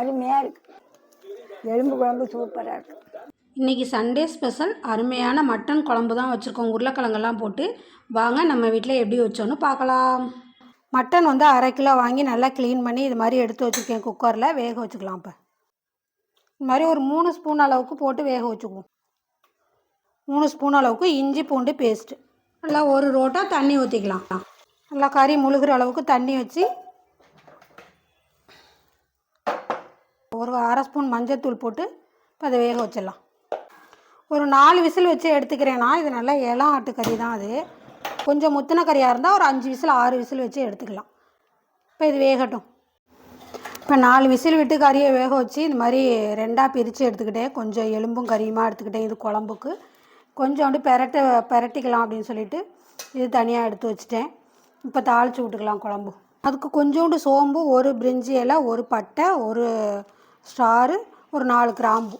அருமையாக இருக்குது எலும்பு குழம்பு சூப்பராக இருக்குது இன்றைக்கி சண்டே ஸ்பெஷல். அருமையான மட்டன் குழம்பு தான் வச்சுருக்கோம். உருளைக்கிழங்கெல்லாம் போட்டு. வாங்க நம்ம வீட்டில் எப்படி வச்சோன்னு பார்க்கலாம். மட்டன் வந்து அரை கிலோ வாங்கி நல்லா க்ளீன் பண்ணி இது மாதிரி எடுத்து வச்சுருக்கேன். குக்கரில் வேக வச்சுக்கலாம் இப்போ. இது மாதிரி ஒரு மூணு ஸ்பூன் அளவுக்கு போட்டு வேக வச்சுக்குவோம். மூணு ஸ்பூன் அளவுக்கு இஞ்சி பூண்டு பேஸ்ட்டு நல்லா ஒரு ரோட்டா தண்ணி ஊற்றிக்கலாம் நல்லா கறி முழுகிற அளவுக்கு தண்ணி வச்சு ஒரு அரை ஸ்பூன் மஞ்சத்தூள் போட்டு இப்போ அதை வேக வச்சிடலாம். ஒரு நாலு விசில் வச்சு எடுத்துக்கிறேன்னா இது நல்லா இளம் ஆட்டுக்கறி தான் அது. கொஞ்சம் முத்தின கறியாக இருந்தால் ஒரு அஞ்சு விசில் ஆறு விசில் வச்சு எடுத்துக்கலாம். இப்போ இது வேகட்டும். இப்போ நாலு விசில் விட்டு கறியை வேக வச்சு இந்த மாதிரி ரெண்டாக பிரித்து எடுத்துக்கிட்டேன் கொஞ்சம் எலும்பும் கறியுமாக எடுத்துக்கிட்டேன் இது குழம்புக்கு. கொஞ்சோண்டு பெரட்ட பெரட்டிக்கலாம் அப்படின்னு சொல்லிட்டு இது தனியாக எடுத்து வச்சுட்டேன். இப்போ தாளித்து விட்டுக்கலாம் குழம்பு. அதுக்கு கொஞ்சோண்டு சோம்பு ஒரு பிரிஞ்சி இலை ஒரு பட்டை ஒரு ஸ்டாரு ஒரு நாலு கிராம்பு.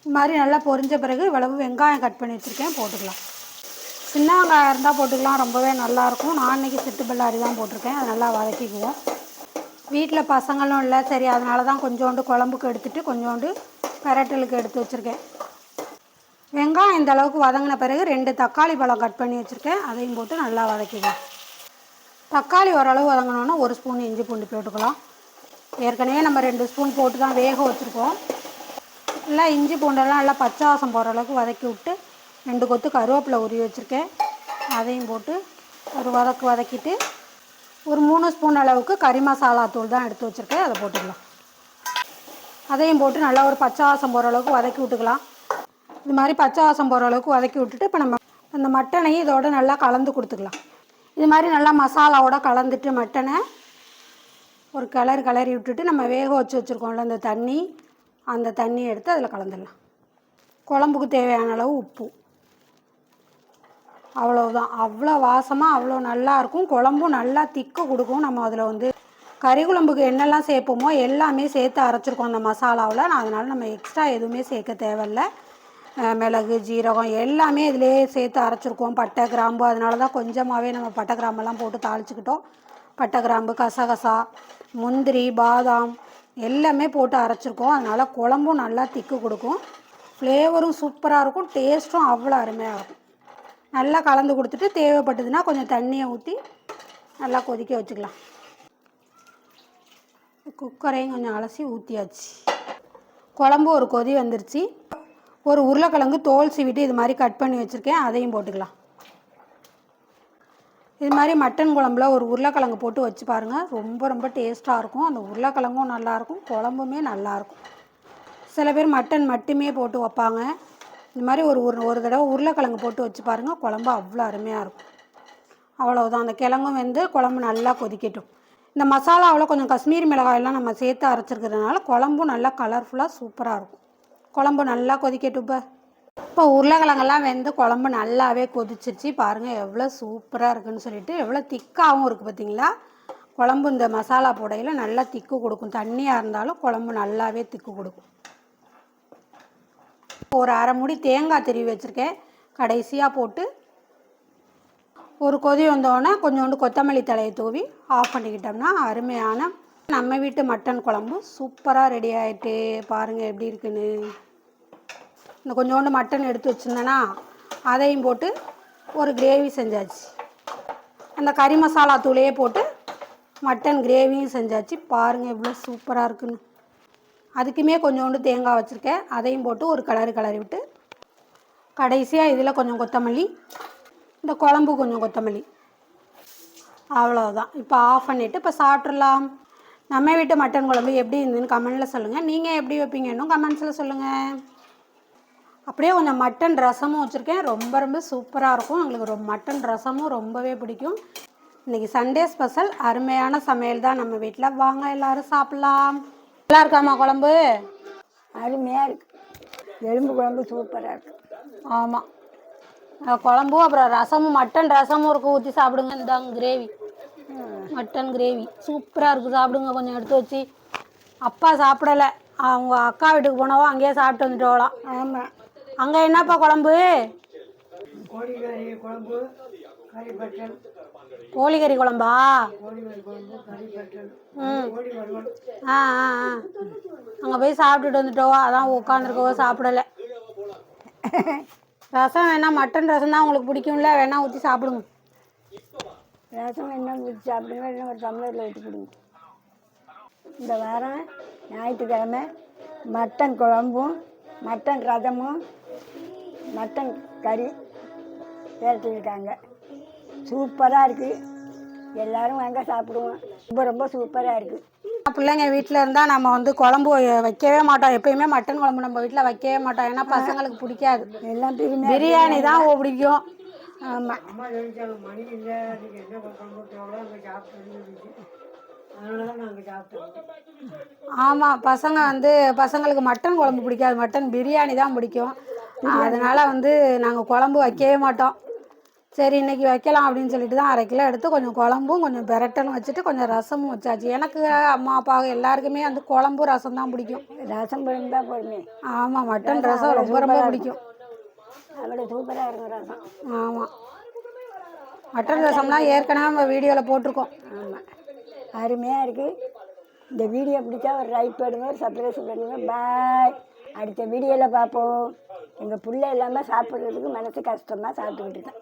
இது மாதிரி நல்லா பொரிஞ்ச பிறகு இவ்வளவு வெங்காயம் கட் பண்ணி வச்சுருக்கேன் போட்டுக்கலாம். சின்ன வெங்காயம் இருந்தால் போட்டுக்கலாம் ரொம்பவே நல்லாயிருக்கும் நான் இன்றைக்கி சிட்டு பல்லாரி தான் போட்டிருக்கேன் அதை நல்லா வதக்கிக்குவோம். வீட்டில் பசங்களும் இல்லை சரி அதனால தான் கொஞ்சோண்டு குழம்புக்கு எடுத்துகிட்டு கொஞ்சோண்டு பெரட்டலுக்கு எடுத்து வச்சுருக்கேன். வெங்காயம் இந்த அளவுக்கு வதங்கின பிறகு ரெண்டு தக்காளி பழம் கட் பண்ணி வச்சுருக்கேன் அதையும் போட்டு நல்லா வதக்கிக்குவோம் தக்காளி ஓரளவு வதங்கினோன்னா ஒரு ஸ்பூன் இஞ்சி பூண்டு போட்டுக்கலாம். ஏற்கனவே நம்ம ரெண்டு ஸ்பூன் போட்டு தான் வேக வச்சுருக்கோம். நல்லா இஞ்சி பூண்டெல்லாம் நல்லா பச்சை வாசம் போகிற அளவுக்கு வதக்கி விட்டு ரெண்டு கொத்து கருவேப்பிலை உருவி வச்சுருக்கேன். அதையும் போட்டு ஒரு வதக்கு வதக்கிட்டு ஒரு மூணு ஸ்பூன் அளவுக்கு கறி மசாலா தூள் தான் எடுத்து வச்சுருக்கேன். அதை போட்டுக்கலாம். அதையும் போட்டு நல்லா ஒரு பச்சை வாசம் போகிற அளவுக்கு வதக்கி விட்டுக்கலாம். இது மாதிரி பச்சை வாசம் போகிற அளவுக்கு வதக்கி விட்டுட்டு இப்போ நம்ம அந்த மட்டனையும் இதோட நல்லா கலந்து கொடுத்துக்கலாம். இது மாதிரி நல்லா மசாலாவோட கலந்துட்டு மட்டனை ஒரு கிளறு கிளறி விட்டுட்டு நம்ம வேக வச்சு வச்சுருக்கோம்ல அந்த தண்ணி. அந்த தண்ணி எடுத்து அதில் கலந்துடலாம். குழம்புக்கு தேவையான அளவு உப்பு. அவ்வளோதான் அவ்வளோ வாசமாக அவ்வளோ நல்லாயிருக்கும் குழம்பும் நல்லா திக்கு கொடுக்கும். நம்ம அதில் வந்து கறி குழம்புக்கு என்னெல்லாம் சேர்ப்போமோ எல்லாமே சேர்த்து அரைச்சிருக்கோம் அந்த மசாலாவில். நான் அதனால் நம்ம எக்ஸ்ட்ரா எதுவுமே சேர்க்க தேவையில்ல. மிளகு ஜீரகம் எல்லாமே இதிலே சேர்த்து அரைச்சிருக்கோம். பட்டை கிராம்பு. அதனால தான் கொஞ்சமாகவே நம்ம பட்டை கிராம்பெல்லாம் போட்டு தாளிச்சுக்கிட்டோம். பட்டை கிராம்பு கசகசா முந்திரி பாதாம் எல்லாமே போட்டு அரைச்சிருக்கோம். அதனால் குழம்பும் நல்லா திக்கு கொடுக்கும். ஃப்ளேவரும் சூப்பராக இருக்கும். டேஸ்ட்டும் அவ்வளோ அருமையாக இருக்கும். நல்லா கலந்து கொடுத்துட்டு தேவைப்பட்டதுன்னா கொஞ்சம் தண்ணியை ஊற்றி நல்லா கொதிக்க வச்சுக்கலாம். குக்கரையும் கொஞ்சம் அலசி ஊற்றியாச்சு குழம்பு ஒரு கொதி வந்துருச்சு. ஒரு உருளைக்கிழங்கு தோல் சீவிட்டு இது மாதிரி கட் பண்ணி வச்சுருக்கேன். அதையும் போட்டுக்கலாம். இது மாதிரி மட்டன் குழம்புல ஒரு உருளைக்கிழங்கு போட்டு வச்சு பாருங்கள் ரொம்ப ரொம்ப டேஸ்ட்டாக இருக்கும். அந்த உருளைக்கிழங்கும் நல்லாயிருக்கும் குழம்புமே நல்லாயிருக்கும் சில பேர் மட்டன் மட்டுமே போட்டு வைப்பாங்க. இது மாதிரி ஒரு ஒரு ஒரு தடவை உருளைக்கிழங்கு போட்டு வச்சு பாருங்கள் குழம்பு அவ்வளோ அருமையாக இருக்கும். அவ்வளோதான் அந்த கிழங்கும் வந்து குழம்பு நல்லா கொதிக்கட்டும். இந்த மசாலாவில் கொஞ்சம் காஷ்மீரி மிளகாயெல்லாம் நம்ம சேர்த்து அரைச்சிருக்கிறதுனால குழம்பும் நல்லா கலர்ஃபுல்லாக சூப்பராக இருக்கும். குழம்பு நல்லா கொதிக்கட்டுப்பா இப்போ இப்போ உருளைக்கிழங்கெல்லாம் வெந்து குழம்பு நல்லாவே கொதிச்சிருச்சு. பாருங்கள் எவ்வளோ சூப்பராக இருக்குன்னு சொல்லிட்டு எவ்வளோ திக்காகவும் இருக்குது பார்த்தீங்களா குழம்பு இந்த மசாலா புடையில் நல்லா திக்கு கொடுக்கும். தண்ணியாக இருந்தாலும் குழம்பு நல்லாவே திக்கு கொடுக்கும். ஒரு அரை மூடி தேங்காய் திருவி வச்சுருக்கேன். கடைசியாக போட்டு ஒரு கொதி வந்தோடனே கொஞ்சோண்டு கொத்தமல்லி தலையை தூவி ஆஃப் பண்ணிக்கிட்டோம்னா அருமையான நம்ம வீட்டு மட்டன் குழம்பு சூப்பராக ரெடி ஆகிட்டு பாருங்கள் எப்படி இருக்குன்னு. இந்த கொஞ்சோண்டு மட்டன் எடுத்து வச்சுருந்தேன்னா அதையும் போட்டு ஒரு கிரேவி செஞ்சாச்சு. அந்த கறி மசாலா தூளையே போட்டு மட்டன் கிரேவியும் செஞ்சாச்சு. பாருங்கள் எவ்வளோ சூப்பராக இருக்குன்னு. அதுக்குமே கொஞ்சோண்டு தேங்காய் வச்சுருக்கேன். அதையும் போட்டு ஒரு கலரு கலரி விட்டு கடைசியாக இதில் கொஞ்சம் கொத்தமல்லி இந்த குழம்பு கொஞ்சம் கொத்தமல்லி. அவ்வளோதான் இப்போ ஆஃப் பண்ணிவிட்டு இப்போ சாப்பிட்றலாம் நம்ம வீட்டு மட்டன் குழம்பு எப்படி இருந்ததுன்னு கமெண்டில் சொல்லுங்கள் நீங்கள் எப்படி வைப்பீங்கன்னு கமெண்ட்ஸில் சொல்லுங்கள் அப்படியே கொஞ்சம் மட்டன் ரசமும் வச்சுருக்கேன். ரொம்ப ரொம்ப சூப்பராக இருக்கும். எங்களுக்கு ரொம்ப மட்டன் ரசமும் ரொம்பவே பிடிக்கும். இன்றைக்கி சண்டே ஸ்பெஷல். அருமையான சமையல் தான் நம்ம வீட்டில் வாங்க எல்லோரும் சாப்பிட்லாம். நல்லா இருக்காமா குழம்பு? அருமையாக இருக்குது எலும்பு குழம்பு சூப்பராக இருக்குது ஆமாம் குழம்பும் அப்புறம் ரசமும் மட்டன் ரசமும் இருக்கும் ஊற்றி சாப்பிடுங்க. இந்தாங்க கிரேவி மட்டன் கிரேவி. சூப்பராக இருக்குது சாப்பிடுங்க. கொஞ்சம் எடுத்து வச்சு. அப்பா சாப்பிடலை. அவங்க அக்கா வீட்டுக்கு போனவோ அங்கேயே சாப்பிட்டு வந்துட்டோலாம் ஆமாம் அங்கே என்னப்பா குழம்பு? கோழிக்கறி குழம்பு கறி பட்டல். கோழிக்கறி குழம்பா? ம். ஆ ஆ ஆ. அங்கே போய் சாப்பிட்டுட்டு வந்துட்டோம் அதான் உட்காந்துருக்கவோ சாப்பிடல. ரசம் வேணா மட்டன் ரசம் தான் உங்களுக்கு பிடிக்கும்ல. வேணா ஊற்றி சாப்பிடுங்க. ரசம் என்ன ஊற்றி சாப்பிடுங்க இல்லைன்னா ஒரு டம்ளரில் ஊற்றி கொடுங்க இந்த வாரம் ஞாயிற்றுக்கிழமை மட்டன் குழம்பும் மட்டன் ரசமும் மட்டன் கறி விரட்டியிருக்காங்க. சூப்பராக இருக்குது எல்லாரும் வாங்க சாப்பிடுவோம். ரொம்ப ரொம்ப சூப்பராக இருக்குது பிள்ளைங்க வீட்டில் இருந்தால் நம்ம வந்து குழம்பு வைக்கவே மாட்டோம். எப்பயுமே மட்டன் குழம்பு நம்ம வீட்டில் வைக்கவே மாட்டோம். ஏன்னா பசங்களுக்கு பிடிக்காது. எல்லாம் பிரியாணி தான் பிடிக்கும். ஆமாம் அம்மா சொல்லிட்டாங்க மணி இல்லை நீங்கள் என்ன தான் நாங்கள் சாப்பிட்டோம் ஆமாம் பசங்க வந்து பசங்களுக்கு மட்டன் குழம்பு பிடிக்காது. மட்டன் பிரியாணி தான் பிடிக்கும். அதனால் வந்து நாங்கள் குழம்பு வைக்கவே மாட்டோம். சரி இன்னைக்கு வைக்கலாம் அப்படின்னு சொல்லிட்டு தான் அரை கிலோ எடுத்து கொஞ்சம் குழம்பும் கொஞ்சம் பெரட்டலும் வச்சுட்டு கொஞ்சம் ரசமும் வச்சாச்சு. எனக்கு அம்மா அப்பா எல்லாருக்குமே வந்து குழம்பு ரசம் தான் பிடிக்கும். ரசம் தான் போடுமே ஆமாம் மட்டன் ரசம் ரொம்ப ரொம்ப பிடிக்கும். அவ்வளோ சூப்பராக இருக்கும் ரசம் ஆமாம் மட்டன் ரசம்லாம் ஏற்கனவே நம்ம வீடியோவில் போட்டிருக்கோம். ஆமாம் அருமையாக இருக்குது இந்த வீடியோ பிடிச்சா ஒரு லைக் பண்ணுங்க ஒரு சப்ஸ்கிரைப் பண்ணுங்க. பாய் அடுத்த வீடியோவில் பார்ப்போம். எங்கள் புள்ள இல்லாமல் சாப்பிட்றதுக்கு மனசு கஷ்டமாக சாப்பிட்டுக்கிட்டு இருக்கேன்.